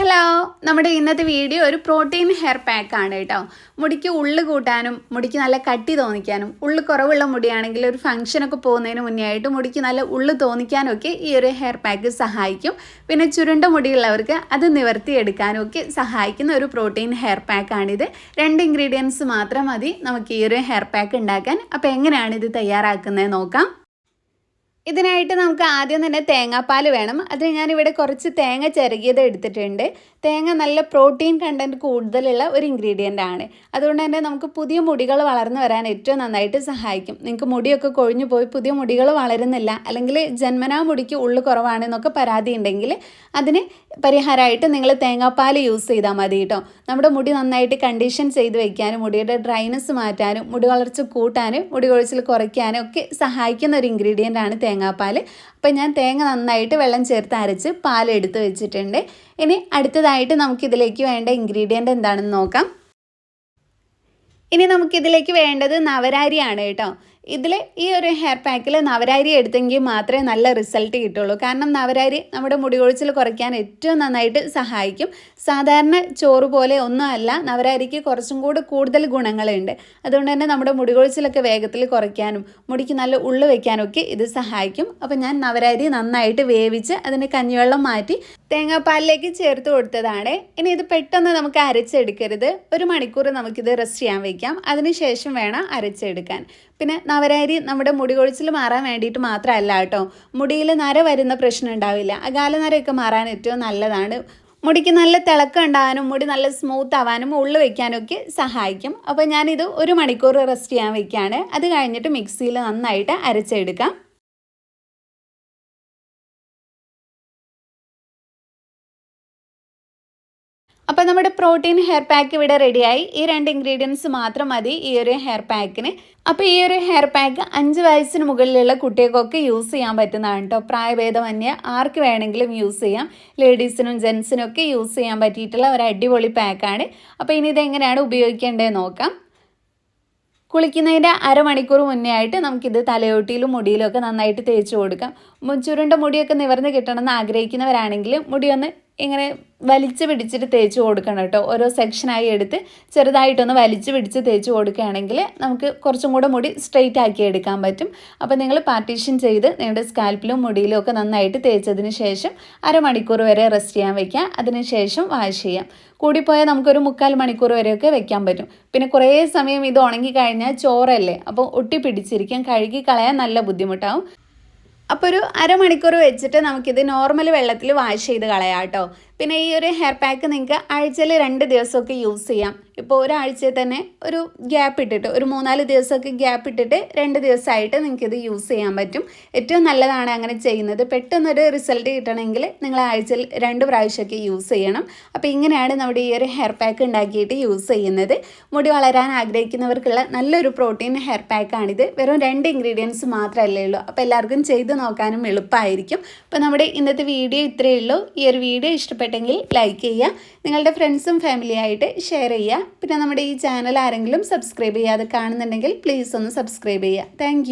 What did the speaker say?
Hello നമ്മുടെ ഇന്നത്തെ video ഒരു പ്രോട്ടീൻ ഹെയർ പാക്ക് ആണ് കേട്ടോ. മുടിക്ക് ഉള്ളു കൂട്ടാനും മുടിക്ക് നല്ല കട്ടി തോന്നിക്കാനും ഉള്ളു കുറവുള്ള മുടിയാണെങ്കിൽ ഒരു ഫംഗ്ഷനൊക്കെ പോകുന്നതിന് മുന്നേ ആയിട്ട് മുടിക്ക് നല്ല ഉള്ളു തോന്നിക്കാനും ഒക്കെ ഈ ഒരു ഹെയർ പാക്ക് സഹായിക്കും. പിന്നെ ചുരുണ്ട മുടിയുള്ളവർക്ക് അത് നിവർത്തിയെടുക്കാനും ഒക്കെ സഹായിക്കുന്ന ഒരു പ്രോട്ടീൻ ഹെയർ പാക്കാണിത് രണ്ട് ഇൻഗ്രീഡിയൻസ് മാത്രം മതി നമുക്ക് ഈ ഒരു ഹെയർ പാക്ക് ഉണ്ടാക്കാൻ. അപ്പോൾ എങ്ങനെയാണ് ഇത് തയ്യാറാക്കുന്നത് നോക്കാം. ഇതിനായിട്ട് നമുക്ക് ആദ്യം തന്നെ തേങ്ങാപ്പാൽ വേണം. അതിന് ഞാനിവിടെ കുറച്ച് തേങ്ങ ചിരകിയത് എടുത്തിട്ടുണ്ട്. തേങ്ങ നല്ല പ്രോട്ടീൻ കണ്ടന്റ് കൂടുതലുള്ള ഒരു ഇൻഗ്രീഡിയന്റ് ആണ്. അതുകൊണ്ട് തന്നെ നമുക്ക് പുതിയ മുടികൾ വളർന്നു വരാൻ ഏറ്റവും നന്നായിട്ട് സഹായിക്കും. നിങ്ങൾക്ക് മുടിയൊക്കെ കൊഴിഞ്ഞു പോയി പുതിയ മുടികൾ വളരുന്നില്ല. അല്ലെങ്കിൽ ജന്മനാ മുടിക്ക് ഉള്ളു കുറവാണെന്നൊക്കെ പരാതി ഉണ്ടെങ്കിൽ അതിന് പരിഹാരമായിട്ട് നിങ്ങൾ തേങ്ങാപ്പാൽ യൂസ് ചെയ്താൽ മതി കേട്ടോ. നമ്മുടെ മുടി നന്നായിട്ട് കണ്ടീഷൻ ചെയ്ത് വെക്കാനും മുടിയുടെ ഡ്രൈനസ് മാറ്റാനും മുടി വളർച്ച കൂട്ടാനും മുടി കൊഴിച്ചിൽ കുറയ്ക്കാനും ഒക്കെ സഹായിക്കുന്ന ഒരു ഇൻഗ്രീഡിയന്റ് ആണ് തേങ്ങാപ്പാൽ. അപ്പോൾ ഞാൻ തേങ്ങ നന്നായിട്ട് വെള്ളം ചേർത്ത് അരച്ച് പാൽ എടുത്ത് വെച്ചിട്ടുണ്ട്. ഇനി അടുത്തതായിട്ട് നമുക്കിതിലേക്ക് വേണ്ട ഇൻഗ്രീഡിയന്റ് എന്താണെന്ന് നോക്കാം. ഇനി നമുക്കിതിലേക്ക് വേണ്ടത് നവരാരിയാണ് കേട്ടോ. ഇതിൽ ഈ ഒരു ഹെയർ പാക്കിൽ നവരാരി എടുത്തെങ്കിൽ മാത്രമേ നല്ല റിസൾട്ട് കിട്ടുള്ളൂ. കാരണം നവരാരി നമ്മുടെ മുടി കൊഴിച്ചിൽ കുറയ്ക്കാൻ ഏറ്റവും നന്നായിട്ട് സഹായിക്കും. സാധാരണ ചോറ് പോലെ ഒന്നും അല്ല നവരാരിക്ക് കുറച്ചും കൂടി കൂടുതൽ ഗുണങ്ങളുണ്ട്. അതുകൊണ്ട് തന്നെ നമ്മുടെ മുടി കൊഴിച്ചിലൊക്കെ വേഗത്തിൽ കുറയ്ക്കാനും മുടിക്ക് നല്ല ഉള്ളു വെക്കാനും ഒക്കെ ഇത് സഹായിക്കും. അപ്പം ഞാൻ നവരാരി നന്നായിട്ട് വേവിച്ച് അതിന് കഞ്ഞിവെള്ളം മാറ്റി തേങ്ങാപ്പാലിലേക്ക് ചേർത്ത് കൊടുത്തതാണ്. ഇനി ഇത് പെട്ടെന്ന് നമുക്ക് അരച്ചെടുക്കരുത്. ഒരു മണിക്കൂർ നമുക്കിത് റെസ്റ്റ് ചെയ്യാൻ വയ്ക്കാം അതിനുശേഷം വേണം അരച്ചെടുക്കാൻ. പിന്നെ നവരാരി നമ്മുടെ മുടി കൊഴിച്ചിൽ മാറാൻ വേണ്ടിയിട്ട് മാത്രമല്ല കേട്ടോ. മുടിയിൽ നര വരുന്ന പ്രശ്നം ഉണ്ടാവില്ല. അകാല നരയൊക്കെ മാറാൻ ഏറ്റവും നല്ലതാണ്. മുടിക്ക് നല്ല തിളക്കം ഉണ്ടാകാനും മുടി നല്ല സ്മൂത്ത് ആവാനും ഉള്ളു വെക്കാനൊക്കെ സഹായിക്കും. അപ്പോൾ ഞാനിത് ഒരു മണിക്കൂർ റെസ്റ്റ് ചെയ്യാൻ വെക്കുകയാണ്. അത് കഴിഞ്ഞിട്ട് മിക്സിയിൽ നന്നായിട്ട് അരച്ചെടുക്കാം. അപ്പോൾ നമ്മുടെ പ്രോട്ടീൻ ഹെയർ പാക്ക് ഇവിടെ റെഡിയായി. ഈ രണ്ട് ഇൻഗ്രീഡിയൻസ് മാത്രം മതി ഈ ഒരു ഹെയർ പാക്കിന്. അപ്പോൾ ഈ ഒരു ഹെയർ പാക്ക് അഞ്ച് വയസ്സിന് മുകളിലുള്ള കുട്ടികൾക്കൊക്കെ യൂസ് ചെയ്യാൻ പറ്റുന്നതാണ് കേട്ടോ പ്രായഭേദമന്യേ ആർക്ക് വേണമെങ്കിലും യൂസ് ചെയ്യാം. ലേഡീസിനും ജെൻസിനും ഒക്കെ യൂസ് ചെയ്യാൻ പറ്റിയിട്ടുള്ള ഒരു അടിപൊളി പാക്കാണ് അപ്പോൾ ഇനി ഇതെങ്ങനെയാണ് ഉപയോഗിക്കേണ്ടത് നോക്കാം. കുളിക്കുന്നതിന്റെ അരമണിക്കൂർ മുന്നേ ആയിട്ട് നമുക്കിത് തലയോട്ടിയിലും മുടിയിലും ഒക്കെ നന്നായിട്ട് തേച്ച് കൊടുക്കാം. ചുരുണ്ട മുടിയൊക്കെ നിവർന്ന് കിട്ടണമെന്ന് ആഗ്രഹിക്കുന്നവരാണെങ്കിൽ മുടിയൊന്ന് ഇങ്ങനെ വലിച്ചു പിടിച്ചിട്ട് തേച്ച് കൊടുക്കണം കേട്ടോ. ഓരോ സെക്ഷനായി എടുത്ത് ചെറുതായിട്ടൊന്ന് വലിച്ച് പിടിച്ച് തേച്ച് കൊടുക്കുകയാണെങ്കിൽ നമുക്ക് കുറച്ചും കൂടെ മുടി സ്ട്രെയിറ്റ് ആക്കി എടുക്കാൻ പറ്റും. അപ്പോൾ നിങ്ങൾ പാർട്ടീഷൻ ചെയ്ത് നിങ്ങളുടെ സ്കാൽപ്പിലും മുടിയിലും ഒക്കെ നന്നായിട്ട് തേച്ചതിന് ശേഷം അരമണിക്കൂർ വരെ റെസ്റ്റ് ചെയ്യാൻ വയ്ക്കുക അതിന് ശേഷം വാഷ് ചെയ്യാം. കൂടിപ്പോയാൽ നമുക്കൊരു മുക്കാൽ മണിക്കൂർ വരെയൊക്കെ വെക്കാൻ പറ്റും. പിന്നെ കുറേ സമയം ഇത് ഉണങ്ങി കഴിഞ്ഞാൽ ചോറല്ലേ? അപ്പോൾ ഒട്ടി പിടിച്ചിരിക്കും. കഴുകി കളയാൻ നല്ല ബുദ്ധിമുട്ടാവും. അപ്പോൾ ഒരു അരമണിക്കൂർ വെച്ചിട്ട് നമുക്കിത് നോർമൽ വെള്ളത്തിൽ വാഷ് ചെയ്ത് കളയാം കേട്ടോ പിന്നെ ഈ ഒരു ഹെയർ പാക്ക് നിങ്ങൾക്ക് ആഴ്ചയിൽ രണ്ട് ദിവസമൊക്കെ യൂസ് ചെയ്യാം. ഇപ്പോൾ ഒരാഴ്ചയിൽ തന്നെ ഒരു ഗ്യാപ്പ് ഇട്ടിട്ട് ഒരു മൂന്നാൽ ദിവസമൊക്കെ ഗ്യാപ്പ് ഇട്ടിട്ട് രണ്ട് ദിവസമായിട്ട് നിങ്ങൾക്ക് ഇത് യൂസ് ചെയ്യാൻ പറ്റും. ഏറ്റവും നല്ലതാണ് അങ്ങനെ ചെയ്യുന്നത്. പെട്ടെന്നൊരു റിസൾട്ട് കിട്ടണമെങ്കിൽ നിങ്ങൾ ആഴ്ചയിൽ രണ്ട് പ്രാവശ്യമൊക്കെ യൂസ് ചെയ്യണം. അപ്പോൾ ഇങ്ങനെയാണ് നമ്മുടെ ഈ ഒരു ഹെയർ പാക്ക് ഉണ്ടാക്കിയിട്ട് യൂസ് ചെയ്യുന്നത്. മുടി വളരാൻ ആഗ്രഹിക്കുന്നവർക്കുള്ള നല്ലൊരു പ്രോട്ടീൻ ഹെയർ പാക്കാണിത് വെറും രണ്ട് ഇൻഗ്രീഡിയൻസ് മാത്രമല്ലേ ഉള്ളൂ. അപ്പോൾ എല്ലാവർക്കും ചെയ്ത് നോക്കാനും എളുപ്പമായിരിക്കും. അപ്പോൾ നമ്മുടെ ഇന്നത്തെ വീഡിയോ ഇത്രയേ ഉള്ളൂ. ഈ ഒരു വീഡിയോ ഇഷ്ടപ്പെട്ടു ഇഷ്ടപ്പെട്ടെങ്കിൽ ലൈക്ക് ചെയ്യുക. നിങ്ങളുടെ ഫ്രണ്ട്സും ഫാമിലിയായിട്ട് ഷെയർ ചെയ്യുക. പിന്നെ നമ്മുടെ ഈ ചാനൽ ആരെങ്കിലും സബ്സ്ക്രൈബ് ചെയ്യാതെ കാണുന്നുണ്ടെങ്കിൽ പ്ലീസ് ഒന്ന് സബ്സ്ക്രൈബ് ചെയ്യുക. താങ്ക്